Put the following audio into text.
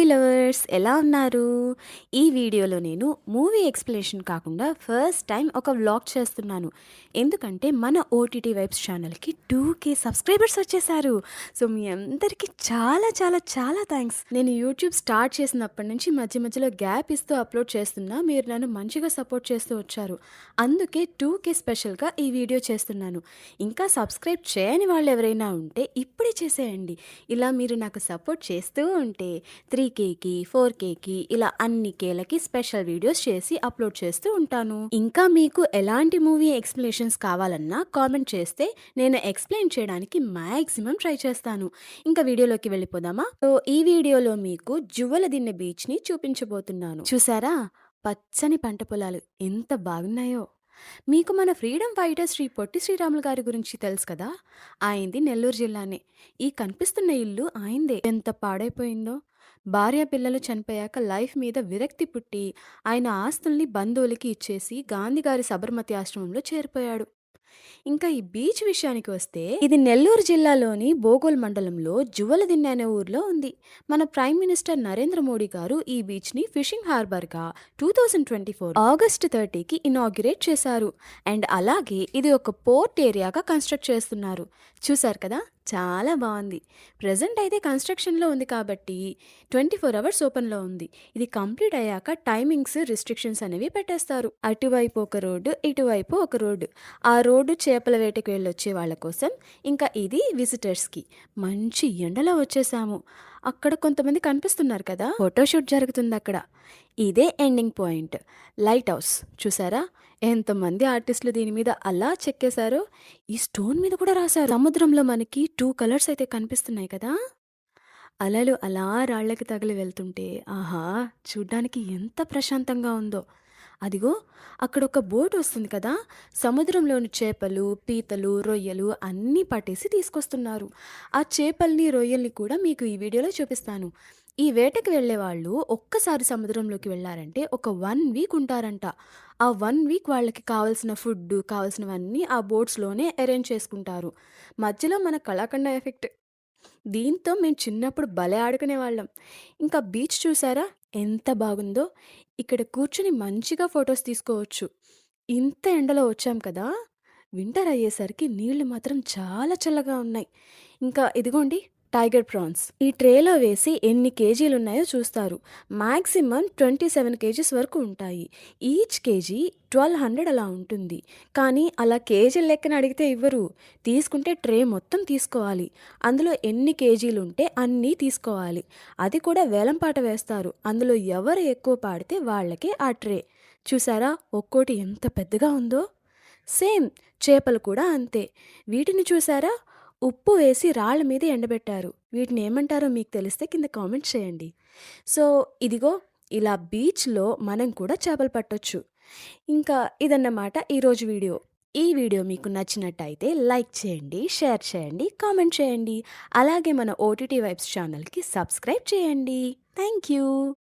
Movie lovers ఎలా ఉన్నారు? ఈ వీడియోలో నేను మూవీ ఎక్స్ప్లెనేషన్ కాకుండా ఫస్ట్ టైం ఒక వ్లాగ్ చేస్తున్నాను. ఎందుకంటే మన ఓటీటీ వైబ్స్ ఛానల్కి టూ కే సబ్స్క్రైబర్స్ వచ్చేసారు. సో మీ అందరికీ చాలా చాలా చాలా థ్యాంక్స్ నేను యూట్యూబ్ స్టార్ట్ చేసినప్పటి నుంచి మధ్య మధ్యలో గ్యాప్ ఇస్తూ అప్లోడ్ చేస్తున్నా మీరు నన్ను మంచిగా సపోర్ట్ చేస్తూ వచ్చారు. అందుకే టూ కే స్పెషల్గా ఈ వీడియో చేస్తున్నాను. ఇంకా సబ్స్క్రైబ్ చేయని వాళ్ళు ఎవరైనా ఉంటే ఇప్పుడే చేసేయండి. ఇలా మీరు నాకు సపోర్ట్ చేస్తూ ఉంటే త్రీ కేకి ఫోర్ కేకి ఇలా అన్ని కేలకి స్పెషల్ వీడియోస్ చేసి అప్లోడ్ చేస్తూ ఉంటాను. ఇంకా మీకు ఎలాంటి మూవీ ఎక్స్ప్లెనేషన్స్ కావాలన్నా కామెంట్ చేస్తే నేను ఎక్స్ప్లెయిన్ చేయడానికి మ్యాక్సిమం ట్రై చేస్తాను. ఇంకా వీడియోలోకి వెళ్ళిపోదామా? సో ఈ వీడియోలో మీకు జువ్వల దిన్నె బీచ్ని చూపించబోతున్నాను. చూసారా? పచ్చని పంట పొలాలు ఎంత బాగున్నాయో! మీకు మన ఫ్రీడమ్ ఫైటర్ శ్రీ పొట్టి శ్రీరాములు గారి గురించి తెలుసు కదా? ఆయనది నెల్లూరు జిల్లానే. ఈ కనిపిస్తున్న ఇల్లు ఆయనదే. ఎంత పాడైపోయిందో. భార్య పిల్లలు చనిపోయాక లైఫ్ మీద విరక్తి పుట్టి ఆయన ఆస్తుల్ని బంధువులకి ఇచ్చేసి గాంధీ గారి సబర్మతి ఆశ్రమంలో చేరిపోయాడు. ఇంకా ఈ బీచ్ విషయానికి వస్తే ఇది నెల్లూరు జిల్లాలోని బోగోల్ మండలంలో జువలదిన్నె అనే ఊర్లో ఉంది. మన ప్రైమ్ మినిస్టర్ నరేంద్ర మోడీ గారు ఈ బీచ్ని fishing హార్బర్గా two thousand twenty four August థర్టీకి ఇనాగ్యురేట్ చేశారు. అండ్ అలాగే ఇది ఒక పోర్ట్ ఏరియాగా కన్స్ట్రక్ట్ చేస్తున్నారు. చూసారు కదా? చాలా బాగుంది. ప్రజెంట్ అయితే కన్స్ట్రక్షన్లో ఉంది కాబట్టి ట్వంటీ ఫోర్ అవర్స్ ఓపెన్లో ఉంది. ఇది కంప్లీట్ అయ్యాక టైమింగ్స్ రిస్ట్రిక్షన్స్ అనేవి పెట్టేస్తారు. అటువైపు ఒక రోడ్డు ఇటువైపు ఒక రోడ్డు. ఆ రోడ్డు చేపల వేటకు వెళ్ళొచ్చే వాళ్ళ కోసం ఇంకా ఇది విజిటర్స్కి. మంచి ఎండలో వచ్చేసాము. అక్కడ కొంతమంది కనిపిస్తున్నారు కదా. ఫోటోషూట్ జరుగుతుంది అక్కడ. ఇదే ఎండింగ్ పాయింట్. Light house. చూసారా? ఎంతమంది ఆర్టిస్టులు దీని మీద అలా చెక్కేశారు? ఈ స్టోన్ మీద కూడా రాశారు. సముద్రంలో మనకి టూ కలర్స్ అయితే కనిపిస్తున్నాయి కదా. అలలు అలా రాళ్ళకి తగిలి వెళ్తుంటే ఆహా! చూడ్డానికి ఎంత ప్రశాంతంగా ఉందో. అదిగో అక్కడ ఒక బోట్ వస్తుంది కదా సముద్రంలోని చేపలు పీతలు రొయ్యలు అన్నీ పట్టేసి తీసుకొస్తున్నారు. ఆ చేపల్ని రొయ్యల్ని కూడా మీకు ఈ వీడియోలో చూపిస్తాను. ఈ వేటకి వెళ్ళే వాళ్ళు ఒక్కసారి సముద్రంలోకి వెళ్ళారంటే ఒక వన్ వీక్ ఉంటారంట. ఆ వన్ వీక్ వాళ్ళకి కావాల్సిన ఫుడ్ కావాల్సినవన్నీ ఆ బోట్స్లోనే అరేంజ్ చేసుకుంటారు. మధ్యలో మన కళాఖండ ఎఫెక్ట్. దీంతో మేము చిన్నప్పుడు భలే ఆడుకునే వాళ్ళం ఇంకా బీచ్ చూసారా? ఎంత బాగుందో. ఇక్కడ కూర్చుని మంచిగా ఫొటోస్ తీసుకోవచ్చు. ఇంత ఎండలో వచ్చాం కదా. వింటర్ అయ్యేసరికి నీళ్ళు మాత్రం చాలా చల్లగా ఉన్నాయి. ఇంకా ఇదిగోండి. Tiger prawns. ఈ ట్రేలో వేసి ఎన్ని కేజీలు ఉన్నాయో చూస్తారు. మ్యాక్సిమం ట్వంటీ సెవెన్ కేజీస్ వరకు ఉంటాయి. ఈచ్ కేజీ ట్వెల్వ్ హండ్రెడ్ అలా ఉంటుంది. కానీ అలా కేజీల లెక్కన అడిగితే ఇవ్వరు. తీసుకుంటే ట్రే మొత్తం తీసుకోవాలి. అందులో ఎన్ని కేజీలు ఉంటే అన్నీ తీసుకోవాలి. అది కూడా వేలంపాట వేస్తారు. అందులో ఎవరు ఎక్కువ పాడితే వాళ్ళకే ఆ ట్రే. చూసారా? ఒక్కోటి ఎంత పెద్దగా ఉందో? సేమ్ చేపలు కూడా అంతే. వీటిని చూసారా? ఉప్పు వేసి రాళ్ళ మీద ఎండబెట్టారు. వీటిని ఏమంటారో మీకు తెలిస్తే కింద కామెంట్ చేయండి. సో ఇదిగో ఇలా బీచ్లో మనం కూడా చేపలు పట్టొచ్చు. ఇంకా ఇదన్నమాట ఈరోజు వీడియో. ఈ వీడియో మీకు నచ్చినట్టయితే లైక్ చేయండి షేర్ చేయండి కామెంట్ చేయండి. అలాగే మన ఓటీటీ వైబ్స్ ఛానల్కి సబ్స్క్రైబ్ చేయండి. Thank you.